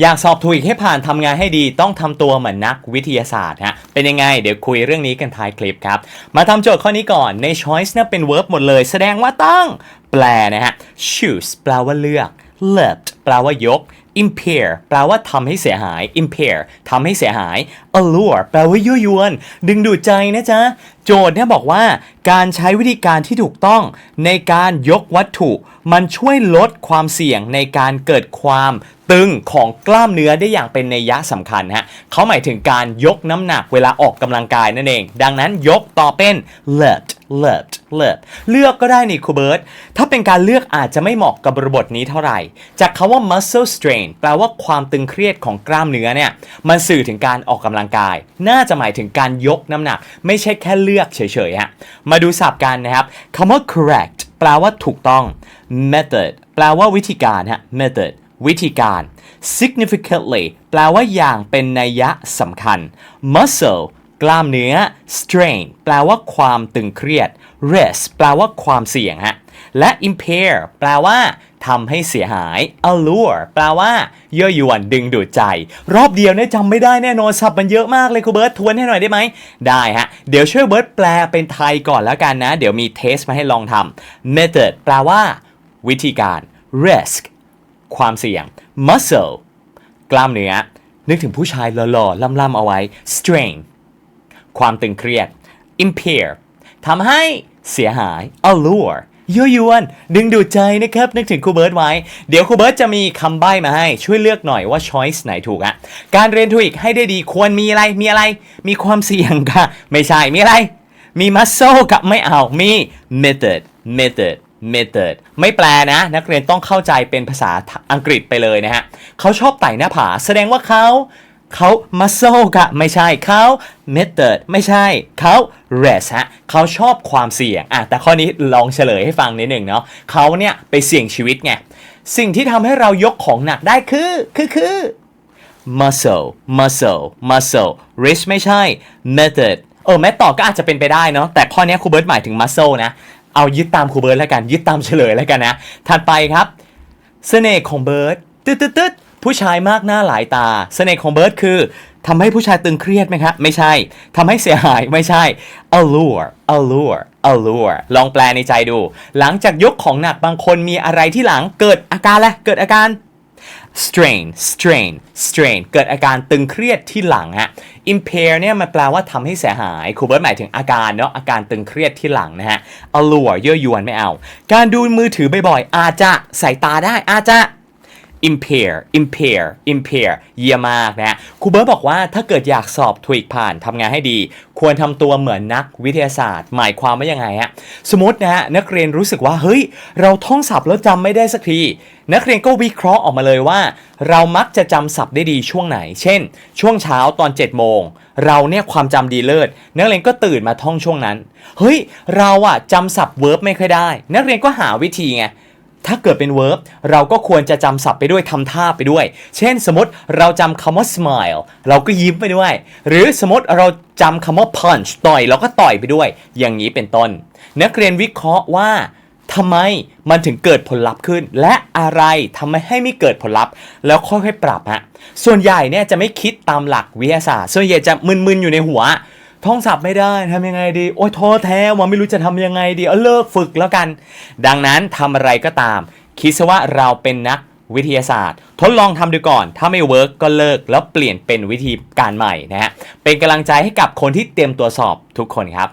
อยากสอบถูกอีกให้ผ่านทำงานให้ดีต้องทำตัวเหมือนนักวิทยาศาสตร์ฮะเป็นยังไง เดี๋ยวคุยเรื่องนี้กันท้ายคลิปครับ มาทำโจทย์ข้อนี้ก่อนใน choice เนี่ยเป็น verb หมดเลย แสดงว่าต้องแปลนะฮะ choose แปลว่าเลือก left แปลว่ายก impair แปลว่าทำให้เสียหาย impair ทำให้เสียหาย allure แปลว่ายั่วยวน ดึงดูดใจนะจ๊ะ โจทย์เนี่ยบอกว่าการใช้วิธีการที่ถูกต้องในการยกวัตถุ มันช่วยลดความเสี่ยงในการเกิดความตึงของกล้ามเนื้อได้อย่างเป็นนัยยะสำคัญฮะเขาหมายถึงการยกน้ำหนักเวลาออกกำลังกายนั่นเอง ดังนั้นยกต่อเป็น lift lift lift เลือกก็ได้นี่ครูเบิร์ตถ้าเป็นการเลือกอาจจะไม่เหมาะกับบริบทนี้เท่าไหร่ จากคาว่า muscle strain แปลว่าความตึงเครียดของกล้ามเนื้อเนี่ยมันสื่อถึงการออกกำลังกาย น่าจะหมายถึงการยกน้ำหนัก ไม่ใช่แค่เลือกเฉยๆฮะมาดูศัพท์กันนะครับคำว่า correct แปลว่าถูกต้อง method แปลว่าวิธีการฮะ method วิธีการ significantly แปลว่าอย่างเป็นนัยยะสำคัญ muscle กล้ามเนื้อ strain แปลว่าความตึงเครียด risk แปลว่าความเสี่ยงฮะ และ impair แปลว่าทำให้เสียหาย allure แปลว่า เยั่วยวนดึงดูดใจ รอบเดียวเนี่ยจำไม่ได้แน่นอนศัพท์มันเยอะมากเลยครูเบิร์ตทวนให้หน่อยได้ไหม ได้ฮะ เดี๋ยวช่วยเบิร์ตแปลเป็นไทยก่อนแล้วกันนะ เดี๋ยวมีเทสมาให้ลองทำ method แปลว่า วิธีการ risk ความเสี่ยง muscle กล้ามเนื้อ นึกถึงผู้ชายหล่อๆล่ำๆเอาไว้ strain ความตึงเครียด impair ทำให้เสียหาย allure ยั่วยวน ดึงดูดใจนะครับ นึกถึงครูเบิร์ตไว้ เดี๋ยวครูเบิร์ตจะมีคำใบ้มาให้ช่วยเลือกหน่อยว่า choice ไหนถูกอะการเรียนทูอีกให้ได้ดีควรมีอะไรมีอะไร มีความเสี่ยงค่ะ ไม่ใช่มีอะไร มี muscle กับไม่เอา มี method method method ไม่แปลนะ นักเรียนต้องเข้าใจเป็นภาษาอังกฤษไปเลยนะฮะเขาชอบไต่หน้าผา แสดงว่าเขา เขา muscle กะไม่ใช่เขา method ไม่ใช่เขา rest ฮะเขาชอบความเสี่ยงอะแต่ข้อนี้ลองเฉลยให้ฟังนิดหนึ่งเนาะเขาเนี่ยไปเสี่ยงชีวิตไง สิ่งที่ทำให้เรายกของหนักได้คือ คือคือ muscle muscle muscle wrist ไม่ใช่ method เออแม้ต่อก็อาจจะเป็นไปได้เนาะแต่ข้อนี้ครูเบิร์ตหมายถึง muscle นะ เอายึดตามครูเบิร์ตแล้วกันยึดตามเฉลยแล้วกันนะ ถัดไปครับ เสน่ห์ของเบิร์ตึ๊ดตึ๊ดตึ๊ด ผู้ชายมากหน้าหลายตา เสน่ห์ของเบิร์ดคือทำให้ผู้ชายตึงเครียดไหมครับไม่ใช่ทำให้เสียหายไม่ใช่ allure allure allure ลองแปลในใจดู หลังจากยกของหนักบางคนมีอะไรที่หลังเกิดอาการแหละเกิดอาการ strain strain strain เกิดอาการตึงเครียดที่หลังฮะ impair เนี่ยมันแปลว่าทำให้เสียหายครูเบิร์ตหมายถึงอาการเนาะอาการตึงเครียดที่หลังนะฮะ allure เย่อยวนไม่เอา การดูมือถือบ่อยๆ อาจจะสายตาได้อาจจะ impair impair impair เยี่ยมากนะครูเบิร์ตบอกว่าถ้าเกิดอยากสอบทวิกผ่านทำงานให้ดี ควรทำตัวเหมือนนักวิทยาศาสตร์ หมายความว่ายังไงฮะสมมตินะฮะนักเรียนรู้สึกว่าเฮ้ย เราท่องศัพท์แล้วจำไม่ได้สักที นักเรียนก็วิเคราะห์ออกมาเลยว่า เรามักจะจำศัพท์ได้ดีช่วงไหน เช่น ช่วงเช้าตอน7โมงเราเนี่ยความจำดีเลิศนักเรียนก็ตื่นมาท่องช่วงนั้น เฮ้ย เราอะจำศัพท์เวิร์บไม่ค่อยได้ นักเรียนก็หาวิธีไง ถ้าเกิดเป็น verb เราก็ควรจะจำศัพท์ไปด้วยทำท่าไปด้วย เช่นสมมติเราจำคำว่า smile เราก็ยิ้มไปด้วย หรือสมมติเราจำคำว่า punch ต่อยเราก็ต่อยไปด้วย อย่างนี้เป็นต้น นักเรียนวิเคราะห์ว่าทำไมมันถึงเกิดผลลัพธ์ขึ้น และอะไรทำไมให้ไม่เกิดผลลัพธ์ แล้วค่อยๆปรับฮะส่วนใหญ่เนี่ยจะไม่คิดตามหลักวิทยาศาสตร์ ส่วนใหญ่จะมึนๆอยู่ในหัว ท่องศัพท์ไม่ได้ทำยังไงดี โอ้ยท้อแท้ว่าไม่รู้จะทำยังไงดี เอาเลิกฝึกแล้วกัน ดังนั้นทำอะไรก็ตาม คิดซะว่าเราเป็นนักวิทยาศาสตร์ ทดลองทำดูก่อน ถ้าไม่เวิร์กก็เลิกแล้วเปลี่ยนเป็นวิธีการใหม่นะฮะ เป็นกำลังใจให้กับคนที่เตรียมตัวสอบทุกคนครับ